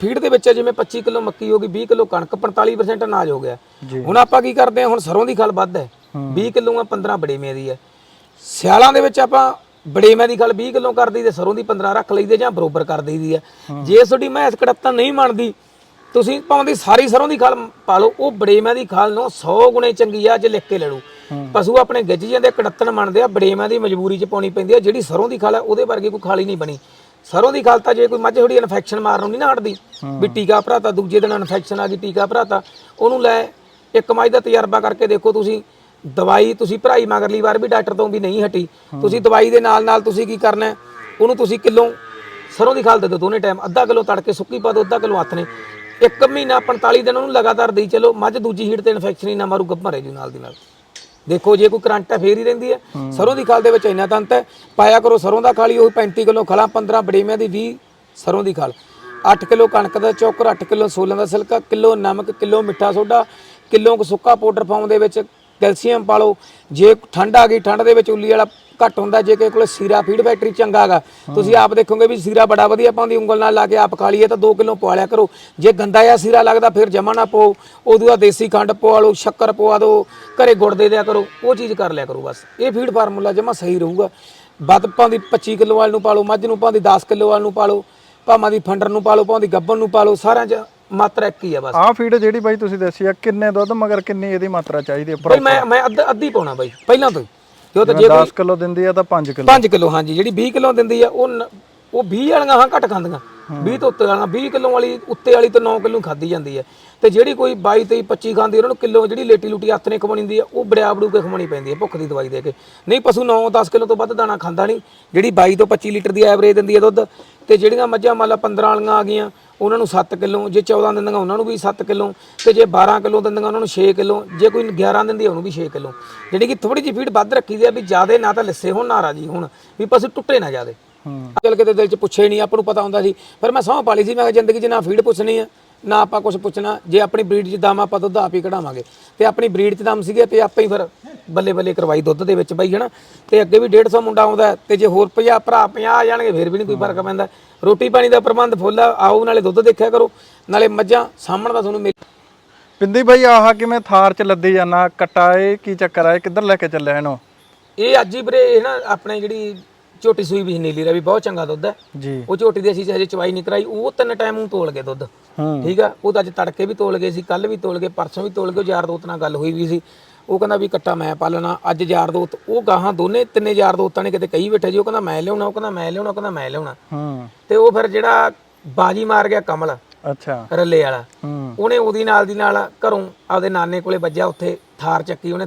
Feed ਦੇ ਵਿੱਚ ਜਿਵੇਂ 25 ਕਿਲੋ ਮੱਕੀ ਹੋ ਗਈ 20 ਕਿਲੋ ਕਣਕ 45% ਅਨਾਜ ਹੋ ਗਿਆ। ਹੁਣ ਆਪਾਂ ਕੀ ਕਰਦੇ ਹਾਂ ਹੁਣ ਸਰੋਂ ਦੀ ਖਲ ਵੱਧ ਹੈ। 20 ਕਿਲੋ ਆ 15 ਬੜੇਵੇਂ ਦੀ ਹੈ। ਸਿਆਲਾਂ ਦੇ ਵਿੱਚ ਆਪਾਂ ਬੜੇਵੇਂ ਦੀ ਖਲ 20 ਕਿਲੋ ਕਰਦੀ ਤੇ ਸਰੋਂ ਦੀ 15 ਰੱਖ ਲਈਦੇ ਜਾਂ ਬਰੋਬਰ ਕਰ ਦਈਦੀ ਹੈ। ਜੇ ਤੁਹਾਡੀ ਮੈਸ ਕੜੱਤਾ ਨਹੀਂ ਮੰਨਦੀ ਤੁਸੀਂ ਪਾਉਂਦੀ ਸਾਰੀ ਸਰੋਂ ਦੀ ਖਲ ਪਾ ਲਓ ਉਹ ਬੜੇਵੇਂ ਦੀ ਖਲ ਨੂੰ 100 ਗੁਣੇ ਚੰਗੀ ਆ ਜੇ ਲਿਖ ਕੇ ਲੈ ਲਓ। ਪਸ਼ੂ ਆਪਣੇ ਗੱਜ ਜਾਂਦੇ ਕੜੱਤਣ ਮੰਨਦੇ ਆ ਬੜੇਵੇਂ ਦੀ ਮਜਬੂਰੀ 'ਚ ਪਾਉਣੀ ਪੈਂਦੀ ਆ ਜਿਹੜੀ ਸਰੋਂ ਦੀ ਖਲ ਹੈ ਉਹਦੇ ਵਰਗੀ ਕੋਈ ਖਾਲੀ ਨਹੀਂ ਬਣੀ। ਸਰੋਂ ਦੀ ਖਲ ਤਾਂ ਜੇ ਕੋਈ ਮੱਝ ਥੋੜੀ ਇਨਫੈਕਸ਼ਨ ਮਾਰਨ ਨਹੀਂ ਨਾ ਹਟਦੀ ਵੀ ਟੀਕਾ ਭਰਾਤਾ ਦੂਜੇ ਦਿਨ ਇਨਫੈਕਸ਼ਨ ਆ ਗਈ ਟੀਕਾ ਭਰਾਤਾ ਉਹਨੂੰ ਲੈ ਇੱਕ ਮੱਝ ਦਾ ਤਜਰਬਾ ਕਰਕੇ ਦੇਖੋ ਤੁਸੀਂ ਦਵਾਈ ਤੁਸੀਂ ਭਰਾਈ ਮਗਰਲੀ ਵਾਰ ਵੀ ਡਾਕਟਰ ਤੋਂ ਵੀ ਨਹੀਂ ਹਟੀ। ਤੁਸੀਂ ਦਵਾਈ ਦੇ ਨਾਲ ਨਾਲ ਤੁਸੀਂ ਕੀ ਕਰਨਾ? ਉਹਨੂੰ ਤੁਸੀਂ ਕਿਲੋ ਸਰੋਂ ਦੀ ਖਾਲ ਦੇ ਦਿਓ ਦੋਨੇ ਟਾਈਮ ਅੱਧਾ ਕਿਲੋ ਤੜਕੇ ਸੁੱਕੀ ਪਾ ਦਿਓ ਅੱਧਾ ਕਿਲੋ ਹੱਥ ਨੇ। ਇੱਕ ਮਹੀਨਾ 45 ਦਿਨ ਉਹਨੂੰ ਲਗਾਤਾਰ ਦੇਈ ਚਲੋ ਮੱਝ ਦੂਜੀ ਹੀਟ ਤੇ ਇਨਫੈਕਸ਼ਨ ਹੀ ਨਾ ਮਾਰੂ ਗੱਭ ਮਰੇ ਜੂ ਨਾਲ ਦੀ ਨਾਲ। ਦੇਖੋ ਜੇ ਕੋਈ ਕਰੰਟ ਹੈ, ਫੇਰ ਹੀ ਰਹਿੰਦੀ ਹੈ। ਸਰੋਂ ਦੀ ਖਾਲ ਦੇ ਵਿੱਚ ਇੰਨਾ ਤੰਤ ਹੈ, ਪਾਇਆ ਕਰੋ ਸਰੋਂ ਦਾ ਖਾਲੀ ਉਹ 35 ਕਿਲੋ ਖਲਾ 15 ਬੜੇਮਿਆਂ ਦੀ 20 ਸਰੋਂ ਦੀ ਖਾਲ। 8 ਕਿਲੋ ਕਣਕ ਦਾ ਚੌਕਰ 8 ਕਿਲੋ ਸੋਲਾਂ ਦਾ ਸਿਲਕਾ, ਕਿਲੋ ਨਮਕ, ਕਿਲੋ ਮਿੱਠਾ ਸੋਡਾ, ਕਿਲੋ ਕੁ ਸੁੱਕਾ ਪਾਊਡਰ ਪਾਉਣ ਦੇ ਵਿੱਚ ਕੈਲਸ਼ੀਅਮ ਪਾ ਲਓ। ਜੇ ਠੰਡ ਆ ਗਈ, ਠੰਡ ਦੇ ਵਿੱਚ ਉੱਲੀ ਵਾਲਾ ਘੱਟ ਹੁੰਦਾ, ਜੇ ਕਿਸੇ ਕੋਲ ਸੀਰਾ ਫੀਡ ਫੈਕਟਰੀ ਚੰਗਾ ਹੈਗਾ, ਤੁਸੀਂ ਆਪ ਦੇਖੋਗੇ ਵੀ ਸੀਰਾ ਬੜਾ ਵਧੀਆ ਪਾਉਂਦੀ, ਉਂਗਲ ਨਾਲ ਲਾ ਕੇ ਆਪ ਖਾ ਲਈਏ ਤਾਂ 2 ਕਿਲੋ ਪਵਾ ਲਿਆ ਕਰੋ। ਜੇ ਗੰਦਾ ਜਿਹਾ ਸੀਰਾ ਲੱਗਦਾ, ਫਿਰ ਜਮਾ ਨਾ ਪਾਓ। ਉਦੋਂ ਬਾਅਦ ਦੇਸੀ ਖੰਡ ਪਵਾ ਲਓ, ਸ਼ੱਕਰ ਪਵਾ ਦਿਓ ਘਰੇ ਗੁੜ ਦੇ ਦਿਆ ਕਰੋ, ਉਹ ਚੀਜ਼ ਕਰ ਲਿਆ ਕਰੋ ਬਸ। ਇਹ ਫੀਡ ਫਾਰਮੂਲਾ ਜਮਾ ਸਹੀ ਰਹੂਗਾ। ਵੱਧ ਪਾਉਂਦੀ 25 ਕਿਲੋ ਵਾਲ ਨੂੰ ਪਾ ਲਓ, ਮੱਝ ਨੂੰ ਪਾਉਂਦੀ 10 ਕਿਲੋ ਵਾਲ ਨੂੰ ਪਾ ਲਓ, ਭਾਵਾਂ ਦੀ ਫੰਡਰ ਨੂੰ ਪਾ ਲਓ, ਭਾਵਾਂ ਦੀ ਗੱਬਨ ਨੂੰ ਪਾ ਲਓ, ਸਾਰਿਆਂ 'ਚ ਮਾਤਰਾ ਇੱਕ ਹੀ ਆ ਬਸ। ਆਹ ਫੀਡ ਜਿਹੜੀ ਬਾਈ ਤੁਸੀਂ ਦੱਸੀ ਆ ਕਿੰਨੇ ਦੁੱਧ ਮਗਰ ਕਿੰਨੀ ਇਹਦੀ ਮਾਤਰਾ ਚਾਹੀਦੀ ਹੈ ਬਈ ਮੈਂ ਮੈਂ ਅੱਧ ਅੱਧੀ ਪਾਉਣਾ ਬਾਈ ਪਹਿਲਾਂ ਤੋਂ ਹੀ। ਜੋ ਤਾਂ ਜੇ 10 ਕਿਲੋ ਦਿੰਦੀ ਆ ਤਾਂ 5 ਕਿਲੋ। 5 ਕਿਲੋ ਹਾਂਜੀ ਜਿਹੜੀ 20 ਕਿਲੋ ਦਿੰਦੀ ਆ ਉਹ ਨ- ਉਹ 20 ਵਾਲੀਆਂ ਹਾਂ ਘੱਟ ਖਾਂਦੀਆਂ। 20 ਤੋਂ ਉੱਤੇ ਵਾਲੀਆਂ 20 ਕਿਲੋ ਵਾਲੀ ਉੱਤੇ ਵਾਲੀ ਤਾਂ 9 ਕਿਲੋ ਖਾਦੀ ਜਾਂਦੀ ਹੈ ਤੇ ਜਿਹੜੀ ਕੋਈ 22 23 25 ਖਾਂਦੀ ਉਹਨਾਂ ਨੂੰ ਕਿਲੋ ਜਿਹੜੀ ਲੇਟੀ ਲੂਟੀ ਹੱਥ ਨੇ ਖਵਾਉਣੀ ਹੁੰਦੀ ਆ ਉਹ ਬੜਿਆ ਬੜੂ ਕੇ ਖਵਾਉਣੀ ਪੈਂਦੀ ਹੈ ਭੁੱਖ ਦੀ ਦਵਾਈ ਦੇ ਕੇ। ਨਹੀਂ ਪਸ਼ੂ 9 10 ਕਿਲੋ ਤੋਂ ਵੱਧ ਦਾਣਾ ਖਾਂਦਾ ਨਹੀਂ। ਜਿਹੜੀ 22 ਤੋਂ 25 ਲੀਟਰ ਦੀ ਐਵਰੇਜ ਦਿੰਦੀ ਹੈ ਦੁੱਧ ਤੇ ਜਿਹੜੀਆਂ ਮੱਝਾਂ ਮੰਨ ਲਾ 15 ਵਾਲੀਆਂ ਆ ਗਈਆਂ ਉਹਨਾਂ ਨੂੰ 7 ਕਿਲੋ ਜੇ 14 ਦਿੰਦੀਆਂ ਉਹਨਾਂ ਨੂੰ ਵੀ 7 ਕਿਲੋ ਤੇ ਜੇ 12 ਕਿਲੋ ਦਿੰਦੀਆਂ ਉਹਨਾਂ ਨੂੰ 6 ਕਿਲੋ ਜੇ ਕੋਈ 11 ਦਿੰਦੀ ਉਹਨੂੰ ਵੀ 6 ਕਿਲੋ। ਜਿਹੜੀ ਕਿ ਥੋੜੀ ਜਿਹੀ ਫੀਡ ਵੱਧ ਰੱਖੀ ਦੀ ਆ ਵੀ ਜਿਆਦੇ ਨਾ ਤਾਂ ਲਿੱਸੇ ਹੋਣ ਨਾ ਰਾਜੀ ਹੋਣ ਵੀ ਪਸ਼ੂ ਟੁੱਟੇ ਨਾ ਜਿਆਦੇ। ਹੂੰ। ਚੱਲ ਕਿਤੇ ਦਿਲ 'ਚ ਪੁੱਛੇ ਨਹੀਂ ਆਪਾਂ ਨੂੰ ਪਤਾ ਹੁੰਦਾ ਸੀ ਪਰ ਮੈਂ ਸਹੁੰ ਪਾਲੀ ਸੀ ਮੈਂ ਕਿਹਾ ਜ਼ਿੰਦਗੀ 'ਚ ਨਾ ਫੀਡ ਪੁੱਛਣੀ ਆ। ਨਾ ਆਪਾਂ ਕੁਝ ਪੁੱਛਣਾ ਜੇ ਆਪਣੀ ਬਰੀਡ 'ਚ ਦਮ ਆਪਾਂ ਦੁੱਧ ਆਪ ਹੀ ਕਢਾਵਾਂਗੇ। ਤੇ ਆਪਣੀ ਬਰੀਡ 'ਚ ਦਮ ਸੀਗੇ ਤੇ ਆਪਾਂ ਹੀ ਫਿਰ ਬੱਲੇ ਬੱਲੇ ਕਰਵਾਈ ਦੁੱਧ ਦੇ ਵਿੱਚ ਬਈ ਹਨਾ? ਤੇ ਅੱਗੇ ਵੀ 150 ਮੁੰਡਾ ਆਉਂਦਾ ਤੇ ਜੇ ਹੋਰ 50 ਭਰਾ 50 ਆ ਜਾਣਗੇ ਫਿਰ ਵੀ ਨਹੀਂ ਕੋਈ ਫ਼ਰਕ ਪੈਂਦਾ। ਰੋਟੀ ਪਾਣੀ ਦਾ ਪ੍ਰਬੰਧ ਫੁੱਲ ਆਓ ਨਾਲੇ ਦੁੱਧ ਦੇਖਿਆ ਕਰੋ। ਨਾਲੇ ਮੱਝਾਂ ਸਾਹਮਣ ਦਾ ਤੁਹਾਨੂੰ ਮਿਲ ਪਿੰਦੀ ਬਾਈ ਆਹ ਕਿਵੇਂ ਥਾਰ ਚ ਲੱਦੀ ਜਾਣਾ ਕਟਾ ਇਹ ਕੀ ਚੱਕਰ ਆ ਇਹ ਕਿੱਧਰ ਲੈ ਕੇ ਚੱਲਿਆ ਇਹਨੂੰ? ਇਹ ਅੱਜ ਹੀ ਵੀਰੇ ਇਹ ਨਾ ਆਪਣੇ ਜਿਹੜੀ ਝੋਟੀ ਸੂਈ ਵੀ ਨੀਲੀ ਦਾ ਵੀ ਬਹੁਤ ਚੰਗਾ ਦੁੱਧ ਹੈ। ਜੀ। ਉਹ ਝੋਟੀ ਦੀ ਅਸੀਂ ਹਜੇ ਚਵਾਈ ਨਹੀਂ ਕਰਾਈ ਉਹ ਤਿੰਨ ਟਾਈਮ ਨੂੰ ਤੋਲ ਗਏ ਦੁੱਧ। ਠੀਕ ਆ ਉਹ ਤਾਂ ਅੱਜ ਤੜਕੇ ਵੀ ਤੋਲ ਗਏ ਸੀ ਕੱਲ ਵੀ ਤੋਲ ਗਏ ਪਰਸੋਂ ਵੀ ਤੋਲ ਗਏ ਯਾਰ ਦੋਸਤ ਨਾਲ ਗੱਲ ਹੋਈ ਵੀ ਸੀ। ਉਹ ਕਹਿੰਦਾ ਵੀ ਕੱਟਾ ਮੈਂ ਪਾਲਣਾ ਅੱਜ ਯਾਰ ਦੋਸਤ ਉਹ ਗਾਹਾਂ ਦੋਨੇ ਤਿੰਨੇ ਯਾਰ ਦੋਸਤਾਂ ਨੇ ਕਿਤੇ ਕਹੀ ਬੈਠੇ ਜੀ ਉਹ ਕਹਿੰਦਾ ਮੈਂ ਲਿਆਉਣਾ ਉਹ ਕਹਿੰਦਾ ਮੈਂ ਲਿਆਉਣਾ ਉਹ ਕਹਿੰਦਾ ਮੈਂ ਲਿਆਉਣਾ। ਹੂੰ। ਤੇ ਉਹ ਫਿਰ ਜਿਹੜਾ ਬਾਜੀ ਮਾਰ ਗਿਆ ਕਮਲ ਅੱਛਾ। ਰੱਲੇ ਵਾਲਾ। ਹੂੰ। ਉਹਨੇ ਉਹਦੀ ਨਾਲ ਦੀ ਨਾਲ ਘਰੋਂ ਆਪਦੇ ਨਾਨੇ ਕੋਲੇ ਵੱਜਿਆ ਉੱਥੇ ਥਾਰ ਚੱਕੀ ਉਹਨੇ